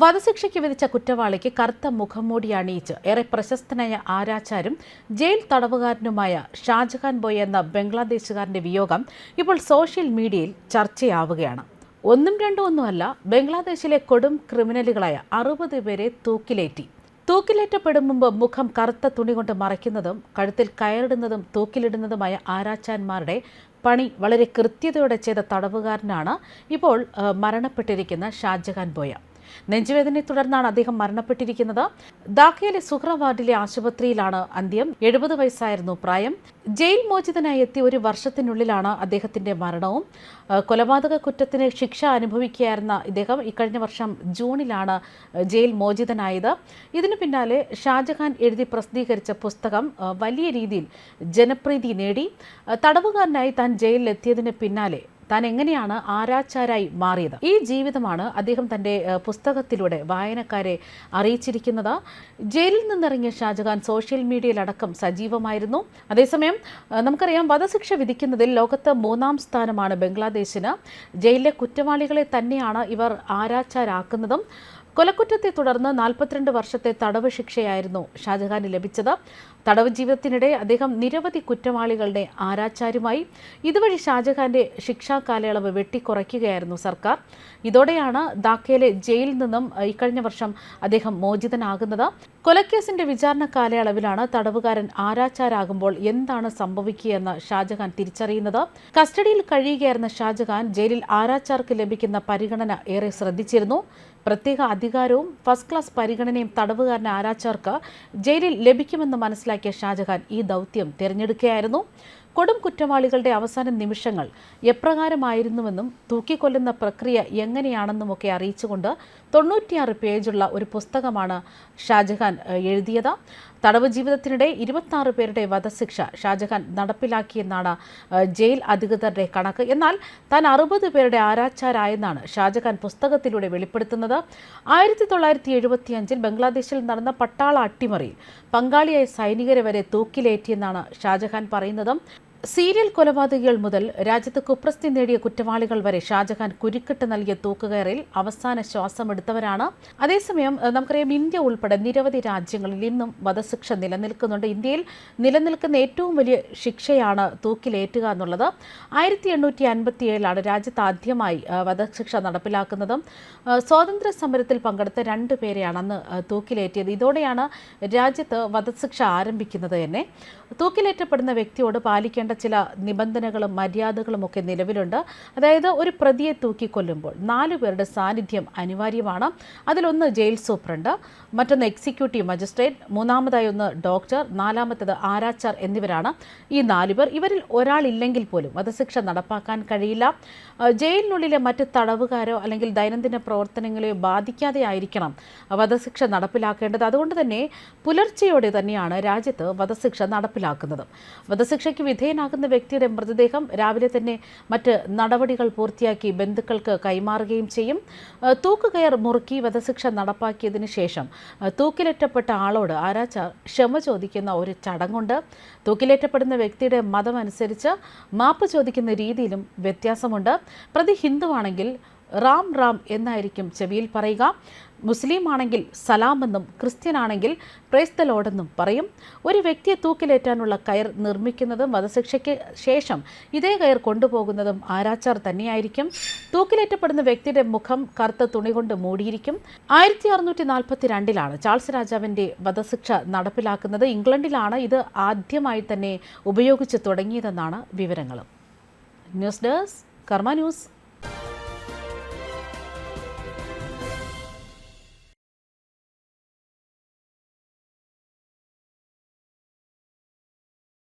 വധശിക്ഷയ്ക്ക് വിധിച്ച കുറ്റവാളിക്ക് കറുത്ത മുഖംമൂടി അണിയിച്ച് ഏറെ പ്രശസ്തനായ ആരാച്ചാരും ജയിൽ തടവുകാരനുമായ ഷാജഹാൻ ബോയ് എന്ന ബംഗ്ലാദേശുകാരന്റെ വിയോഗം ഇപ്പോൾ സോഷ്യൽ മീഡിയയിൽ ചർച്ചയാവുകയാണ്. ഒന്നും രണ്ടും ഒന്നുമല്ല ബംഗ്ലാദേശിലെ കൊടും ക്രിമിനലുകളായ അറുപത് പേരെ തൂക്കിലേറ്റി. തൂക്കിലേറ്റപ്പെടും മുമ്പ് മുഖം കറുത്ത തുണി കൊണ്ട് മറയ്ക്കുന്നതും കഴുത്തിൽ കയറിടുന്നതും തൂക്കിലിടുന്നതുമായ ആരാച്ചാന്മാരുടെ പണി വളരെ കൃത്യതയോടെ ചെയ്ത തടവുകാരനാണ് ഇപ്പോൾ മരണപ്പെട്ടിരിക്കുന്ന ഷാജഹാൻ ബോയ. നെഞ്ചുവേദനയെ തുടർന്നാണ് അദ്ദേഹം മരണപ്പെട്ടിരിക്കുന്നത്. ധാക്കയിലെ സുഹ്ര വാർഡിലെ ആശുപത്രിയിലാണ് അന്ത്യം. എഴുപത് വയസ്സായിരുന്നു പ്രായം. ജയിൽ മോചിതനായി എത്തി ഒരു വർഷത്തിനുള്ളിലാണ് അദ്ദേഹത്തിന്റെ മരണവും. കൊലപാതക കുറ്റത്തിന് ശിക്ഷ അനുഭവിക്കുകയായിരുന്ന ഇദ്ദേഹം ഇക്കഴിഞ്ഞ വർഷം ജൂണിലാണ് ജയിൽ മോചിതനായത്. ഇതിനു പിന്നാലെ ഷാജഹാൻ എഴുതി പ്രസിദ്ധീകരിച്ച പുസ്തകം വലിയ രീതിയിൽ ജനപ്രീതി നേടി. തടവുകാരനായി താൻ ജയിലിലെത്തിയതിന് പിന്നാലെ താൻ എങ്ങനെയാണ് ആരാച്ചാരായി മാറിയത്? ഈ ജീവിതമാണ് അദ്ദേഹം തന്റെ പുസ്തകത്തിലൂടെ വായനക്കാരെ അറിയിച്ചിരിക്കുന്നത്. ജയിലിൽ നിന്നിറങ്ങിയ ഷാജഹാൻ സോഷ്യൽ മീഡിയയിലടക്കം സജീവമായിരുന്നു. അതേസമയം നമുക്കറിയാം വധശിക്ഷ വിധിക്കുന്നതിൽ ലോകത്ത് മൂന്നാം സ്ഥാനമാണ് ബംഗ്ലാദേശിന്. ജയിലിലെ കുറ്റവാളികളെ തന്നെയാണ് ഇവർ ആരാച്ചാരാക്കുന്നതും. കൊലക്കുറ്റത്തെ തുടർന്ന് നാൽപ്പത്തിരണ്ട് വർഷത്തെ തടവ് ശിക്ഷയായിരുന്നു ഷാജഹാന് ലഭിച്ചത്. തടവ് ജീവിതത്തിനിടെ അദ്ദേഹം നിരവധി കുറ്റവാളികളുടെ ആരാച്ചാരുമായി ഇതുവഴി ഷാജഹാന്റെ ശിക്ഷാ കാലയളവ് വെട്ടിക്കുറയ്ക്കുകയായിരുന്നു സർക്കാർ. ഇതോടെയാണ് ധാക്കയിലെ ജയിലിൽ നിന്നും ഇക്കഴിഞ്ഞ വർഷം അദ്ദേഹം മോചിതനാകുന്നത്. കൊലക്കേസിന്റെ വിചാരണ കാലയളവിലാണ് തടവുകാരൻ ആരാച്ചാരാകുമ്പോൾ എന്താണ് സംഭവിക്കുകയെന്ന് ഷാജഹാൻ തിരിച്ചറിയുന്നത്. കസ്റ്റഡിയിൽ കഴിയുകയായിരുന്ന ഷാജഹാൻ ജയിലിൽ ആരാച്ചാർക്ക് ലഭിക്കുന്ന പരിഗണന ഏറെ ശ്രദ്ധിച്ചിരുന്നു. പ്രത്യേക അധികാരവും ഫസ്റ്റ് ക്ലാസ് പരിഗണനയും തടവുകാരൻ ആരാച്ചാർക്ക് ജയിലിൽ ലഭിക്കുമെന്ന് മനസ്സിലാക്കിയ ഷാജഹാൻ ഈ ദൗത്യം തിരഞ്ഞെടുക്കുകയായിരുന്നു. കൊടും കുറ്റവാളികളുടെ അവസാന നിമിഷങ്ങൾ എപ്രകാരമായിരുന്നുവെന്നും തൂക്കിക്കൊല്ലുന്ന പ്രക്രിയ എങ്ങനെയാണെന്നുമൊക്കെ അറിയിച്ചുകൊണ്ട് തൊണ്ണൂറ്റിയാറ് പേജുള്ള ഒരു പുസ്തകമാണ് ഷാജഹാൻ എഴുതിയത്. തടവ് ജീവിതത്തിനിടെ ഇരുപത്തി പേരുടെ വധശിക്ഷ ഷാജഹാൻ നടപ്പിലാക്കിയെന്നാണ് ജയിൽ അധികൃതരുടെ കണക്ക്. എന്നാൽ താൻ അറുപത് പേരുടെ ആരാച്ചാരായെന്നാണ് ഷാജഹാൻ പുസ്തകത്തിലൂടെ വെളിപ്പെടുത്തുന്നത്. ആയിരത്തി തൊള്ളായിരത്തി എഴുപത്തിയഞ്ചിൽ ബംഗ്ലാദേശിൽ നടന്ന പട്ടാള അട്ടിമറിയിൽ പങ്കാളിയായ സൈനികരെ വരെ തൂക്കിലേറ്റിയെന്നാണ് ഷാജഹാൻ പറയുന്നത്. സീരിയൽ കൊലപാതകികൾ മുതൽ രാജ്യത്ത് കുപ്രസ്തി നേടിയ കുറ്റവാളികൾ വരെ ഷാജഹാൻ കുരുക്കിട്ട് നൽകിയ തൂക്കുകയറിൽ അവസാന ശ്വാസമെടുത്തവരാണ് അതേസമയം നമുക്കറിയാം ഇന്ത്യ ഉൾപ്പെടെ നിരവധി രാജ്യങ്ങളിൽ ഇന്നും വധശിക്ഷ നിലനിൽക്കുന്നുണ്ട്. ഇന്ത്യയിൽ നിലനിൽക്കുന്ന ഏറ്റവും വലിയ ശിക്ഷയാണ് തൂക്കിലേറ്റുക എന്നുള്ളത്. ആയിരത്തി എണ്ണൂറ്റി അൻപത്തി ഏഴിലാണ് രാജ്യത്ത് ആദ്യമായി വധശിക്ഷ നടപ്പിലാക്കുന്നതും. സ്വാതന്ത്ര്യ സമരത്തിൽ പങ്കെടുത്ത രണ്ടു പേരെയാണ് അന്ന് തൂക്കിലേറ്റിയത്. ഇതോടെയാണ് രാജ്യത്ത് വധശിക്ഷ ആരംഭിക്കുന്നത് തന്നെ. തൂക്കിലേറ്റപ്പെടുന്ന വ്യക്തിയോട് പാലിക്കേണ്ട ചില നിബന്ധനകളും മര്യാദകളും ഒക്കെ നിലവിലുണ്ട്. അതായത് ഒരു പ്രതിയെ തൂക്കിക്കൊല്ലുമ്പോൾ നാലു പേരുടെ സാന്നിധ്യം അനിവാര്യമാണ്. അതിലൊന്ന് ജയിൽ സൂപ്രണ്ട് മറ്റൊന്ന് എക്സിക്യൂട്ടീവ് മജിസ്ട്രേറ്റ് മൂന്നാമതായി ഒന്ന് ഡോക്ടർ നാലാമത്തത് ആരാച്ചാർ എന്നിവരാണ്. ഈ നാലുപേർ ഇവരിൽ ഒരാളില്ലെങ്കിൽ പോലും വധശിക്ഷ നടപ്പാക്കാൻ കഴിയില്ല. ജയിലിനുള്ളിലെ മറ്റ് തടവുകാരോ അല്ലെങ്കിൽ ദൈനംദിന പ്രവർത്തനങ്ങളെയോ ബാധിക്കാതെ ആയിരിക്കണം വധശിക്ഷ നടപ്പിലാക്കേണ്ടത്. അതുകൊണ്ട് തന്നെ പുലർച്ചയോടെ തന്നെയാണ് രാജ്യത്ത് വധശിക്ഷ നടപ്പിലാക്കുന്നത്. വധശിക്ഷയ്ക്ക് വിധേയനാകുന്ന വ്യക്തിയുടെ മൃതദേഹം രാവിലെ തന്നെ മറ്റ് നടപടികൾ പൂർത്തിയാക്കി ബന്ധുക്കൾക്ക് കൈമാറുകയും ചെയ്യും. തൂക്കുകയർ മുറുക്കി വധശിക്ഷ നടപ്പാക്കിയതിനു ശേഷം തൂക്കിലേറ്റപ്പെട്ട ആളോട് ആരാ ക്ഷമ ചോദിക്കുന്ന ഒരു ചടങ്ങുണ്ട്. തൂക്കിലേറ്റപ്പെടുന്ന വ്യക്തിയുടെ മതം അനുസരിച്ച് മാപ്പ് ചോദിക്കുന്ന രീതിയിലും വ്യത്യാസമുണ്ട്. പ്രതി ഹിന്ദുവാണെങ്കിൽ റാം റാം എന്നായിരിക്കും ചെവിയിൽ പറയുക. മുസ്ലിം ആണെങ്കിൽ സലാം എന്നും ക്രിസ്ത്യൻ ആണെങ്കിൽ പ്രേസ്തലോടെന്നും പറയും. ഒരു വ്യക്തിയെ തൂക്കിലേറ്റാനുള്ള കയർ നിർമ്മിക്കുന്നതും വധശിക്ഷയ്ക്ക് ശേഷം ഇതേ കയർ കൊണ്ടുപോകുന്നതും ആരാച്ചാർ തന്നെയായിരിക്കും. തൂക്കിലേറ്റപ്പെടുന്ന വ്യക്തിയുടെ മുഖം കറുത്ത തുണി കൊണ്ട് മൂടിയിരിക്കും. ആയിരത്തി അറുന്നൂറ്റി നാൽപ്പത്തി രണ്ടിലാണ് ചാൾസ് രാജാവിന്റെ വധശിക്ഷ നടപ്പിലാക്കുന്നത്. ഇംഗ്ലണ്ടിലാണ് ഇത് ആദ്യമായി തന്നെ ഉപയോഗിച്ച് തുടങ്ങിയതെന്നാണ് വിവരങ്ങൾ ന്യൂസ് ഡെസ്ക് കർമ്മ ന്യൂസ്.